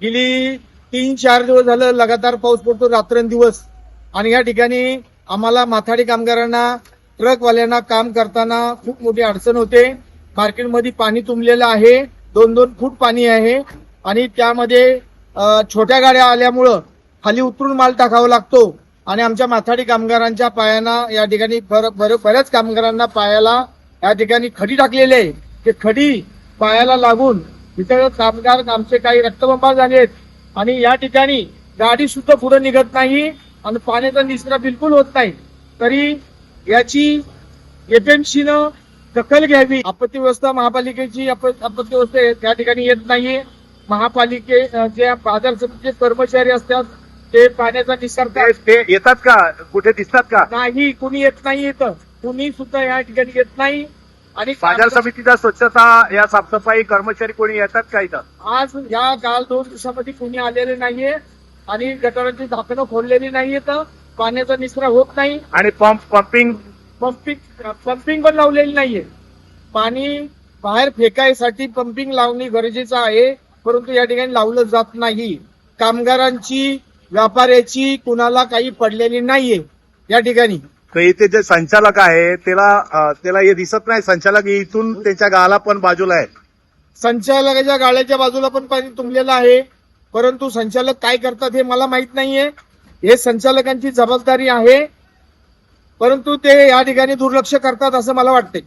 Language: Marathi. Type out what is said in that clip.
गेली तीन चार दिवस झालं लगातार पाऊस पडतो रात्रंदिवस. आणि या ठिकाणी आम्हाला माथाडी कामगारांना ट्रकवाल्यांना काम करताना खूप मोठी अडचण होते. मार्केटमध्ये पाणी तुंबलेलं आहे. दोन दोन फूट पाणी आहे. आणि त्यामध्ये छोट्या गाड्या आल्यामुळं खाली उतरून माल टाकावा लागतो. आणि आमच्या माथाडी कामगारांच्या पायांना या ठिकाणी बऱ्याच कामगारांना पायाला या ठिकाणी खडी टाकलेली आहे. ते खडी पायाला लागून इतर कामगार आमचे काही रक्तबंबाळ झाले आहेत. आणि या ठिकाणी गाडी सुद्धा पुढे निघत नाही आणि पाण्याचा निचरा बिलकुल होत नाही. तरी याची एपीएमसीनं दखल घ्यावी. आपत्ती व्यवस्था महापालिकेची आप- आपत्ती व्यवस्था त्या ठिकाणी येत नाहीये. महापालिके जे बाजार समितीचे कर्मचारी असतात ते पाण्याचा निसर्ग ते ते येतात का? कुठे दिसतात का? नाही कुणी येत नाही इथं. कुणी सुद्धा या ठिकाणी येत नाही. आणि बाजार समितीचा स्वच्छता या साफसफाई कर्मचारी कोणी येतात का इथं? आज या काल दोन दिवसामध्ये कुणी आलेले नाहीये आणि गटारांची झाकणं खोललेली नाहीयेत पाण्याचा निचरा होत नाही. आणि पंप पंपिंग? पंपिंग पंपिंग पण लावलेली नाहीये. पाणी बाहेर फेकायसाठी पंपिंग लावणे गरजेचं आहे परंतु या ठिकाणी लावलं जात नाही. कामगारांची व्यापाऱ्याची कुणाला काही पडलेली नाहीये या ठिकाणी. तर इथे जे संचालक आहे त्याला त्याला हे दिसत नाही. संचालक इथून त्याच्या गाला पण बाजूला आहे. संचालकाच्या गाळ्याच्या बाजूला पण पाणी तुंबलेलं आहे. परंतु संचालक काय करतात हे मला माहीत नाहीये. हे संचालकांची जबाबदारी आहे. परंतु ते या ठिकाणी दुर्लक्ष करतात असं मला वाटते